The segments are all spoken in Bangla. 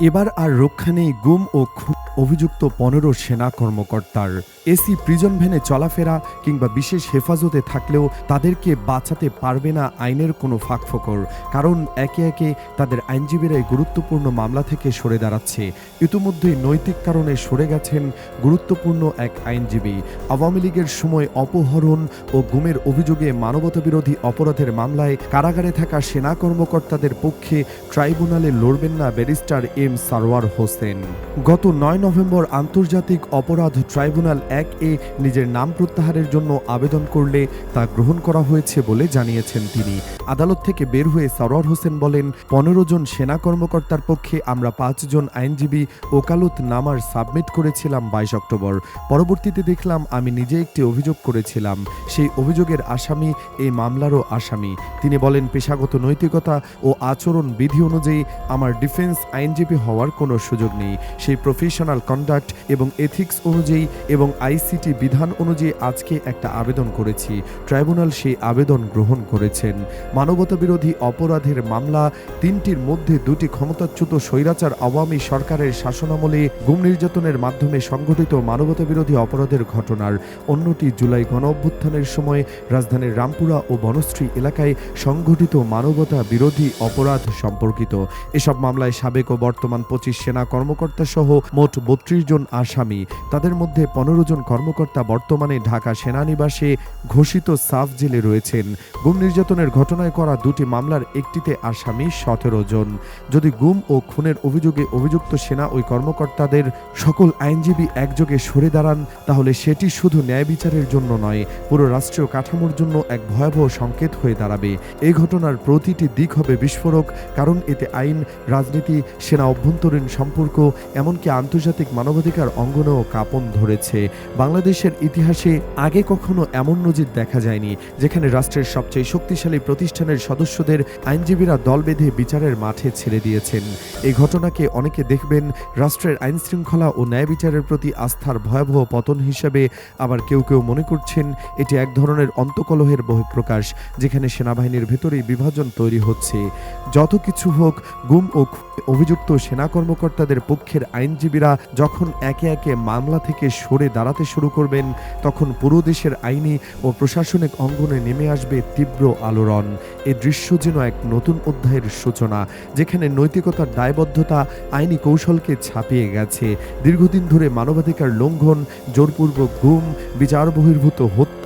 এবার আর রক্ষা নেই গুম ও খুন। অভিযুক্ত পনেরো সেনা কর্মকর্তার। এসি প্রিজন ভ্যানে চলাফেরা কিংবা বিশেষ হেফাজতে থাকলেও তাদেরকে বাঁচাতে পারবে না আইনের কোনো ফাঁকফোকর। কারণ একে একে তাদের আইনজীবীরাই গুরুত্বপূর্ণ মামলা থেকে সরে দাঁড়াচ্ছে। ইতিমধ্যেই নৈতিক কারণে সরে গেছেন গুরুত্বপূর্ণ এক আইনজীবী। আওয়ামী লীগের সময় অপহরণ ও গুমের অভিযোগে মানবতাবিরোধী অপরাধের মামলায় কারাগারে থাকা সেনা কর্মকর্তাদের পক্ষে ট্রাইব্যুনালে লড়বেন না ব্যারিস্টার এম সারওয়ার হোসেন। গত নয় নভেম্বর আন্তর্জাতিক অপরাধ ট্রাইব্যুনাল এক এ নিজের নাম প্রত্যাহারের জন্য আবেদন করলে তা গ্রহণ করা হয়েছে বলে জানিয়েছেন তিনি। আদালত থেকে বের হয়ে সারোয়ার হোসেন বলেন, পনেরো জন সেনা কর্মকর্তার পক্ষে আমরা পাঁচজন আইনজীবী ওকালত নামার সাবমিট করেছিলাম বাইশ অক্টোবর। পরবর্তীতে দেখলাম আমি নিজে একটি অভিযোগ করেছিলাম। সেই অভিযোগের আসামি এই মামলারও আসামি। তিনি বলেন, পেশাগত নৈতিকতা ও আচরণ বিধি অনুযায়ী আমার ডিফেন্স আইনজীবী হওয়ার কোনো সুযোগ নেই। সেই প্রফেশনাল কন্ডাক্ট এবং এথিক্স অনুযায়ী এবং আইসিটি বিধান অনুযায়ী আজকে একটা আবেদন করেছি। ট্রাইব্যুনাল সেই আবেদন গ্রহণ করেছেন। মানবতা বিরোধী অপরাধের মামলা, তিনটির মধ্যে দুটি ক্ষমতাচ্যুত স্বৈরাচার আওয়ামী সরকারের শাসনামলে গুম নির্যাতনের মাধ্যমে সংঘটিত মানবতা বিরোধী অপরাধের ঘটনার। অন্যটি জুলাই গণ অভ্যুত্থানের সময় রাজধানীর রামপুরা ও বনশ্রী এলাকায় সংঘটিত মানবতা বিরোধী অপরাধ সম্পর্কিত। এসব মামলায় সাবেক ও বর্তমান পঁচিশ সেনা কর্মকর্তা সহ মোট বত্রিশ জন আসামি। তাদের মধ্যে পনেরো জন কর্মকর্তা বর্তমানে ঢাকা সেনানিবাসে ঘোষিত সাফ জেলে রয়েছেন। গুম নির্যাতনের ঘটনায় করা দুটি মামলার একটিতে আসামি সতেরো জন। যদি গুম ও খুনের অভিযোগে অভিযুক্ত সেনা ওই কর্মকর্তাদের সকল আইনজীবী একযোগে সরে দাঁড়ান, তাহলে সেটি শুধু ন্যায় বিচারের জন্য নয়, পুরো রাষ্ট্রীয় কাঠামোর জন্য এক ভয়াবহ সংকেত হয়ে দাঁড়াবে। এই ঘটনার প্রতিটি দিক হবে বিস্ফোরক, কারণ এতে আইন, রাজনীতি, সেনা অভ্যন্তরীণ সম্পর্ক, এমনকি আন্তর্জাতিক মানবাধিকার অঙ্গনেও কাঁপন ধরেছে। বাংলাদেশের ইতিহাসে আগে কখনো এমন নজির দেখা যায়নি, যেখানে রাষ্ট্রের সবচেয়ে শক্তিশালী প্রতিষ্ঠানের সদস্যদের আইনজীবীরা দল বেঁধে বিচারের মাঠে ছেড়ে দিয়েছেন। এই ঘটনাকে অনেকে দেখবেন, রাষ্ট্রের আইন শৃঙ্খলা ও ন্যায় বিচারের প্রতি আস্থার ভয়াবহ পতন হিসেবে আবার কেউ কেউ মনে করছেন, এটি এক ধরনের অন্তকলহের বহিঃপ্রকাশ, যেখানে সেনাবাহিনীর ভেতরেই বিভাজন তৈরি হচ্ছে। যত কিছু হোক, গুম ও অভিযুক্ত সেনা কর্মকর্তাদের পক্ষের আইনজীবীরা যখন একে একে মামলা থেকে সরে দাঁড়াতে শুরু করবেন, তখন পুরো দেশের আইনি ও প্রশাসনিক অঙ্গনে নেমে আসবে তীব্র আলোড়ন। এ দৃশ্য যেন এক নতুন অধ্যায়ের সূচনা, যেখানে নৈতিকতার দায়বদ্ধতা আইনি কৌশলকে ছাপিয়ে গেছে। দীর্ঘদিন ধরে মানবাধিকার লঙ্ঘন, জোরপূর্বক গুম, বিচার বহির্ভূত হত্যা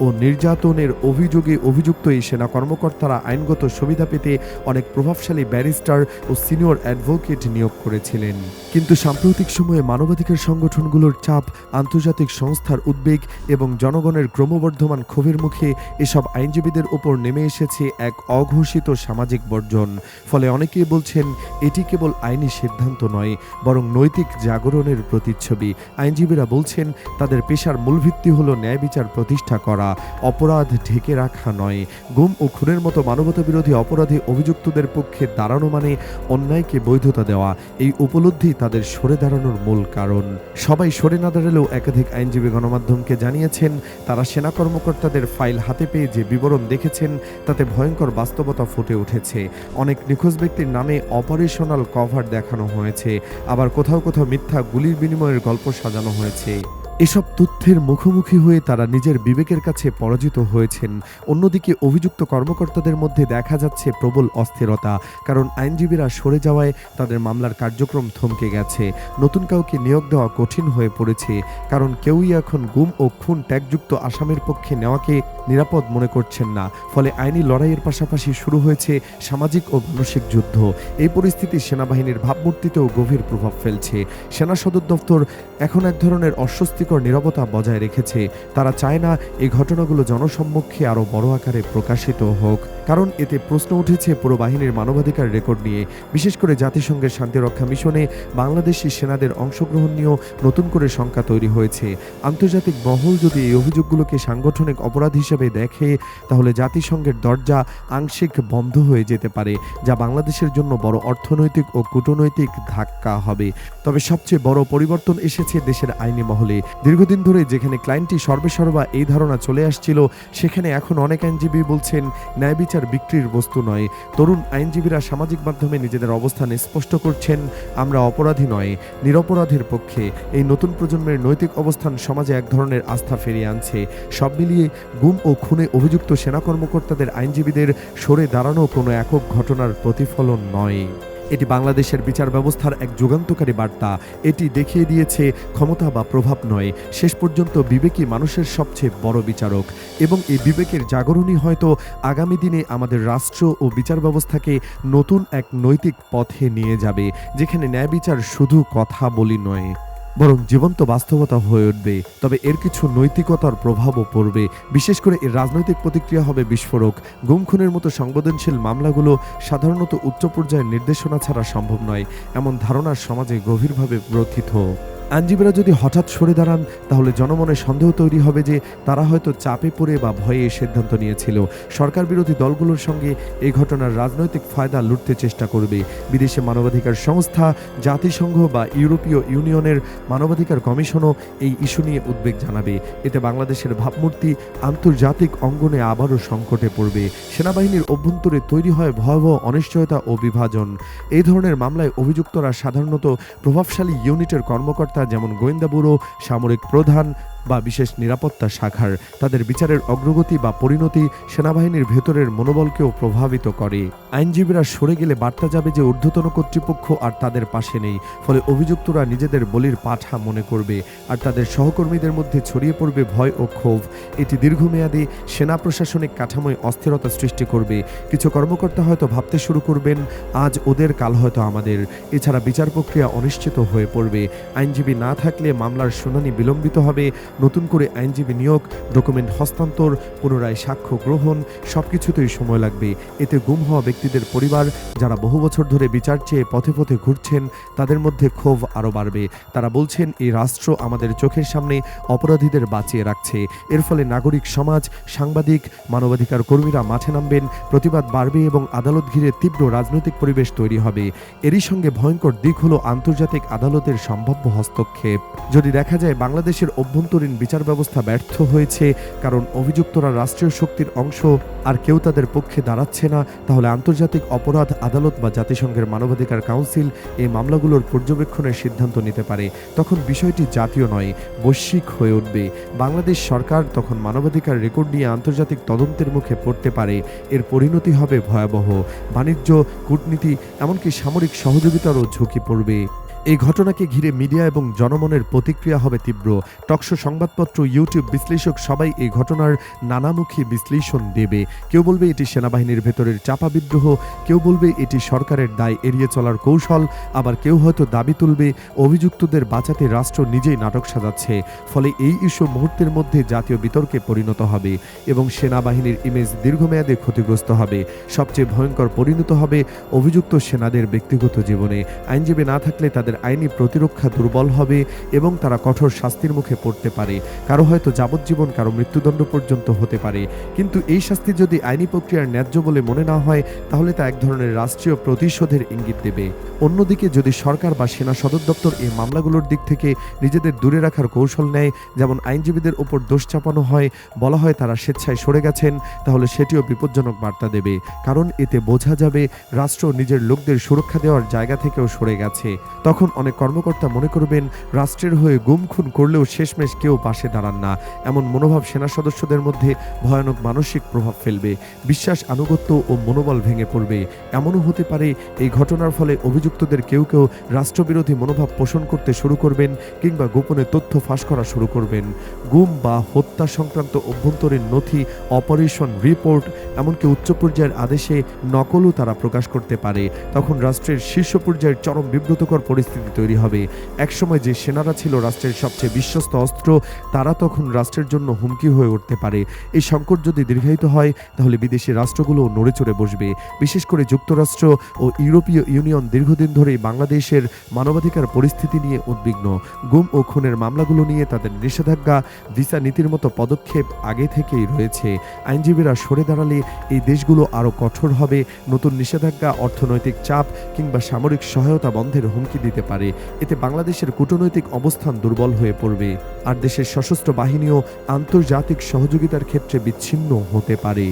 ও নির্যাতনের অভিযোগে অভিযুক্ত এই সেনা কর্মকর্তারা আইনগত সুবিধা পেতে অনেক প্রভাবশালী ব্যারিস্টার ও সিনিয়র অ্যাডভোকেট নিয়োগ করেছিলেন। কিন্তু সাম্প্রতিক সময়ে মানবাধিকার সংগঠনগুলোর চাপ, আন্তর্জাতিক সংস্থার উদ্বেগ এবং জনগণের ক্রমবর্ধমান ক্ষোভের মুখে এসব আইনজীবীদের ওপর নেমে এসেছে এক অঘোষিত সামাজিক বর্জন। ফলে অনেকেই বলছেন, এটি কেবল আইনি সিদ্ধান্ত নয়, বরং নৈতিক জাগরণের প্রতিচ্ছবি। আইনজীবীরা বলছেন, তাদের পেশার মূল ভিত্তি হল ন্যায় বিচার প্রতিষ্ঠা করা। অপরাধ ঢেকে রাখা নয়। গুম ও খুনের মতো মানবতা বিরোধী অপরাধে অভিযুক্তদের পক্ষে দাঁড়ানো মানে অন্যায়কে বৈধতা দেওয়া। এই উপলব্ধি তাদের সরে দাঁড়ানোর মূল কারণ। সবাই সরে না দাঁড়ালেও একাধিক আইনজীবী গণমাধ্যমকে জানিয়েছেন, তারা সেনা কর্মকর্তাদের ফাইল হাতে পেয়ে যে বিবরণ দেখেছেন, তাতে ভয়ঙ্কর বাস্তবতা ফুটে উঠেছে। অনেক নিখোঁজ ব্যক্তির নামে অপারেশনাল কভার দেখানো হয়েছে, আবার কোথাও কোথাও মিথ্যা গুলির বিনিময়ের গল্প সাজানো হয়েছে। এসব তথ্যের মুখোমুখি হয়ে তারা নিজের বিবেকের কাছে পরাজিত হয়েছেন। অন্যদিকে অভিযুক্ত কর্মকর্তাদের মধ্যে দেখা যাচ্ছে প্রবল অস্থিরতা, কারণ আইনজীবীরা সরে যাওয়ায় তাদের মামলার কার্যক্রম থমকে গেছে। নতুন কাউকে নিয়োগ দেওয়া কঠিন হয়ে পড়েছে, কারণ কেউই এখন গুম ও খুন ট্যাগযুক্ত আসামের পক্ষে নেওয়াকে নিরাপদ মনে করছেন না। ফলে আইনি লড়াইয়ের পাশাপাশি শুরু হয়েছে সামাজিক ও মানসিক যুদ্ধ। এই পরিস্থিতি সেনাবাহিনীর ভাবমূর্তিতেও গভীর প্রভাব ফেলছে। সেনা সদর দপ্তর এখন এক ধরনের অস্বস্তিকর নীরবতা বজায় রেখেছে। তারা চায় না এই ঘটনাগুলো জনসম্মুখে আরও বড় আকারে প্রকাশিত হোক। কারণ এতে প্রশ্ন উঠেছে পুরো বাহিনীর মানবাধিকার রেকর্ড নিয়ে। বিশেষ করে জাতিসংঘের শান্তিরক্ষা মিশনে বাংলাদেশি সেনাদের অংশগ্রহণ নিয়েও নতুন করে শঙ্কা তৈরি হয়েছে। আন্তর্জাতিক মহল যদি এই অভিযোগগুলোকে সাংগঠনিক অপরাধ হিসেবে দেখে, তাহলে জাতিসংঘের দরজা আংশিক বন্ধ হয়ে যেতে পারে, যা বাংলাদেশের জন্য বড় অর্থনৈতিক ও কূটনৈতিক ধাক্কা হবে। তবে সবচেয়ে বড় পরিবর্তন এসেছে দেশের আইনি মহলে। দীর্ঘদিন ধরে যেখানে ক্লায়েন্টটি সর্বেসর্বা এই ধারণা চলে আসছিল, সেখানে এখন অনেক আইনজীবী বলছেন, ন্যায় বিচার বিক্রির বস্তু নয়। তরুণ আইনজীবীরা সামাজিক মাধ্যমে নিজেদের অবস্থান স্পষ্ট করছেন, আমরা অপরাধী নয়, নিরপরাধের পক্ষে। এই নতুন প্রজন্মের নৈতিক অবস্থান সমাজে এক ধরনের আস্থা ফিরিয়ে আনছে। সব মিলিয়ে গুম ও খুনে অভিযুক্ত সেনা কর্মকর্তাদের আইনজীবীদের সরে দাঁড়ানো কোনো একক ঘটনার প্রতিফলন নয়। এটি বাংলাদেশের বিচার ব্যবস্থার এক যুগান্তকারী বার্তা। এটি দেখিয়ে দিয়েছে, ক্ষমতা বা প্রভাব নয়, শেষ পর্যন্ত বিবেকই মানুষের সবচেয়ে বড় বিচারক। এবং এই বিবেকের জাগরণই হয়তো আগামী দিনে আমাদের রাষ্ট্র ও বিচার ব্যবস্থাকে নতুন এক নৈতিক পথে নিয়ে যাবে, যেখানে ন্যায় বিচার শুধু কথা বলি নয়। বরং জীবন্ত বাস্তবতা হয়ে উঠবে। তবে এর কিছু নৈতিকতার প্রভাবও পড়বে। বিশেষ করে এর রাজনৈতিক প্রতিক্রিয়া হবে বিস্ফোরক। গুম খুনের মতো সংবেদনশীল মামলাগুলো সাধারণত উচ্চ পর্যায়ের নির্দেশনা ছাড়া সম্ভব নয়। এমন ধারণা সমাজে গভীরভাবে গ্রথিত আইনজীবীরা যদি হঠাৎ সরে দাঁড়ান, তাহলে জনমনে সন্দেহ তৈরি হবে যে তারা হয়তো চাপে পড়ে বা ভয়ে সিদ্ধান্ত নিয়েছিল। সরকার বিরোধী দলগুলোর সঙ্গে এই ঘটনার রাজনৈতিক ফায়দা লুটতে চেষ্টা করবে। বিদেশে মানবাধিকার সংস্থা, জাতিসংঘ বা ইউরোপীয় ইউনিয়নের মানবাধিকার কমিশনও এই ইস্যু নিয়ে উদ্বেগ জানাবে। এতে বাংলাদেশের ভাবমূর্তি আন্তর্জাতিক অঙ্গনে আবারও সংকটে পড়বে। সেনাবাহিনীর অভ্যন্তরে তৈরি হয় ভয়াবহ অনিশ্চয়তা ও বিভাজন। এই ধরনের মামলায় অভিযুক্তরা সাধারণত প্রভাবশালী ইউনিটের কর্মকর্তা যেমন গোয়েন্দা ব্যুরো সামরিক প্রধান বা বিশেষ নিরাপত্তা শাখার তাদের বিচারের অগ্রগতি বা পরিণতি সেনাবাহিনীর ভেতরের মনোবলকেও প্রভাবিত করে। আইনজীবীরা সরে গেলে বার্তা যাবে যে ঊর্ধ্বতন কর্তৃপক্ষ আর তাদের পাশে নেই, ফলে অভিযুক্তরা নিজেদের বলির পাঠা মনে করবে আর তাদের সহকর্মীদের মধ্যে ছড়িয়ে পড়বে ভয় ও ক্ষোভ। এটি দীর্ঘমেয়াদী সেনা প্রশাসনিক কাঠামোয় অস্থিরতা সৃষ্টি করবে। কিছু কর্মকর্তা হয়তো ভাবতে শুরু করবেন, আজ ওদের, কাল হয়তো আমাদের। এছাড়া বিচার প্রক্রিয়া অনিশ্চিত হয়ে পড়বে। আইনজীবী না থাকলে মামলার শুনানি বিলম্বিত হবে নতুন করে আইনজীবী নিয়োগ, ডকুমেন্ট হস্তান্তর, পুনরায় সাক্ষ্য গ্রহণ, সবকিছুতেই সময় লাগবে। এতে গুম হওয়া ব্যক্তিদের পরিবার, যারা বহু বছর ধরে বিচার চেয়ে পথে পথে ঘুরছেন, তাদের মধ্যে ক্ষোভ আরও বাড়বে। তারা বলছেন, এই রাষ্ট্র আমাদের চোখের সামনে অপরাধীদের বাঁচিয়ে রাখছে। এর ফলে নাগরিক সমাজ, সাংবাদিক, মানবাধিকার কর্মীরা মাঠে নামবেন, প্রতিবাদ বাড়বে এবং আদালত ঘিরে তীব্র রাজনৈতিক পরিবেশ তৈরি হবে। এরই সঙ্গে ভয়ঙ্কর দিক হলো আন্তর্জাতিক আদালতের সম্ভাব্য হস্তক্ষেপ। যদি দেখা যায় বাংলাদেশের অভ্যন্তরীণ বিচার ব্যবস্থা ব্যর্থ হয়েছে, কারণ অভিযুক্তরা রাষ্ট্রীয় শক্তির অংশ, আর কেউ তাদের পক্ষে দাঁড়াচ্ছে না। তাহলে আন্তর্জাতিক অপরাধ আদালত বা জাতিসংঘের মানবাধিকার কাউন্সিল এই মামলাগুলোর পর্যবেক্ষণের সিদ্ধান্ত নিতে পারে। তখন বিষয়টি জাতীয় নয়, বৈশ্বিক হয়ে উঠবে। বাংলাদেশ সরকার তখন মানবাধিকার রেকর্ড নিয়ে আন্তর্জাতিক তদন্তের মুখে পড়তে পারে। এর পরিণতি হবে ভয়াবহ। বাণিজ্য, কূটনীতি, এমনকি সামরিক সহযোগিতারও ঝুঁকি পড়বে। এই ঘটনাকে ঘিরে মিডিয়া এবং জনমনের প্রতিক্রিয়া হবে তীব্র। টকশো সংবাদপত্র, ইউটিউব বিশ্লেষক সবাই এই ঘটনার নানামুখী বিশ্লেষণ দেবে। কেউ বলবে এটি সেনাবাহিনীর ভেতরের চাপা বিদ্রোহ, কেউ বলবে এটি সরকারের দায় এড়িয়ে চলার কৌশল, আবার কেউ হয়তো দাবি তুলবে অভিযুক্তদের বাঁচাতে রাষ্ট্র নিজেই নাটক সাজাচ্ছে। ফলে এই ইস্যু মুহূর্তের মধ্যে জাতীয় বিতর্কে পরিণত হবে এবং সেনাবাহিনীর ইমেজ দীর্ঘমেয়াদে ক্ষতিগ্রস্ত হবে। সবচেয়ে ভয়ঙ্কর পরিণত হবে অভিযুক্ত সেনাদের ব্যক্তিগত জীবনে। আইনজীবী না থাকলে তাদের আইনি প্রতিরক্ষা দুর্বল হবে এবং তারা কঠোর শাস্তির মুখে পড়তে পারে। কারও হয়তো যাবজ্জীবন, কারও মৃত্যুদণ্ড পর্যন্ত হতে পারে। কিন্তু এই শাস্তি যদি আইনি প্রক্রিয়ার ন্যায্য বলে মনে না হয়, তাহলে তা এক ধরনের রাষ্ট্রীয় প্রতিশোধের ইঙ্গিত দেবে। অন্যদিকে যদি সরকার বা সেনা সদর দপ্তর এই মামলাগুলোর দিক থেকে নিজেদের দূরে রাখার কৌশল নেয়, যেমন আইনজীবীদের ওপর দোষ চাপানো হয়, বলা হয় তারা স্বেচ্ছায় সরে গেছেন, তাহলে সেটিও বিপজ্জনক বার্তা দেবে। কারণ এতে বোঝা যাবে, রাষ্ট্র নিজের লোকদের সুরক্ষা দেওয়ার জায়গা থেকেও সরে গেছে। তখন অনেক কর্মকর্তা মনে করবেন রাষ্ট্রের হয়ে গুম খুন করলেও শেষমেশ কেউ পাশে দাঁড়ান না, এমন মনোভাব সেনা সদস্যদের মধ্যে ভয়ানক মানসিক প্রভাব ফেলবে। বিশ্বাস, আনুগত্য ও মনোবল ভেঙে পড়বে। এমনও হতে পারে এই ঘটনার ফলে অভিযুক্তদের কেউ কেউ রাষ্ট্রবিরোধী মনোভাব পোষণ করতে শুরু করবেন কিংবা গোপনে তথ্য ফাঁস করা শুরু করবেন। গুম বা হত্যা সংক্রান্ত অভ্যন্তরীণ নথি, অপারেশন রিপোর্ট, এমনকি উচ্চ পর্যায়ের আদেশে নকলও তারা প্রকাশ করতে পারে। তখন রাষ্ট্রের শীর্ষ পর্যায়ের চরম বিব্রতকর পরিস্থিতি তৈরি হবে। একসময় যে সেনারা ছিল রাষ্ট্রের সবচেয়ে বিশ্বস্ত অস্ত্র, তারা তখন রাষ্ট্রের জন্য হুমকি হয়ে উঠতে পারে। এই সংকট যদি দীর্ঘায়িত হয়, তাহলে বিদেশি রাষ্ট্রগুলো নড়ে চড়ে বসবে। বিশেষ করে যুক্তরাষ্ট্র ও ইউরোপীয় ইউনিয়ন দীর্ঘদিন ধরেই বাংলাদেশের মানবাধিকার পরিস্থিতি নিয়ে উদ্বিগ্ন। গুম ও খুনের মামলাগুলো নিয়ে তাদের নিষেধাজ্ঞা, ভিসা নীতির মতো পদক্ষেপ আগে থেকেই রয়েছে। আইনজীবীরা সরে দাঁড়ালে এই দেশগুলো আরও কঠোর হবে। নতুন নিষেধাজ্ঞা, অর্থনৈতিক চাপ কিংবা সামরিক সহায়তা বন্ধের হুমকি দিতে দিতে পারে। এতে বাংলাদেশের কূটনৈতিক অবস্থান দুর্বল হয়ে পড়বে। আর দেশের সশস্ত্র বাহিনীও আন্তর্জাতিক সহযোগিতার ক্ষেত্রে বিচ্ছিন্ন হতে পারে।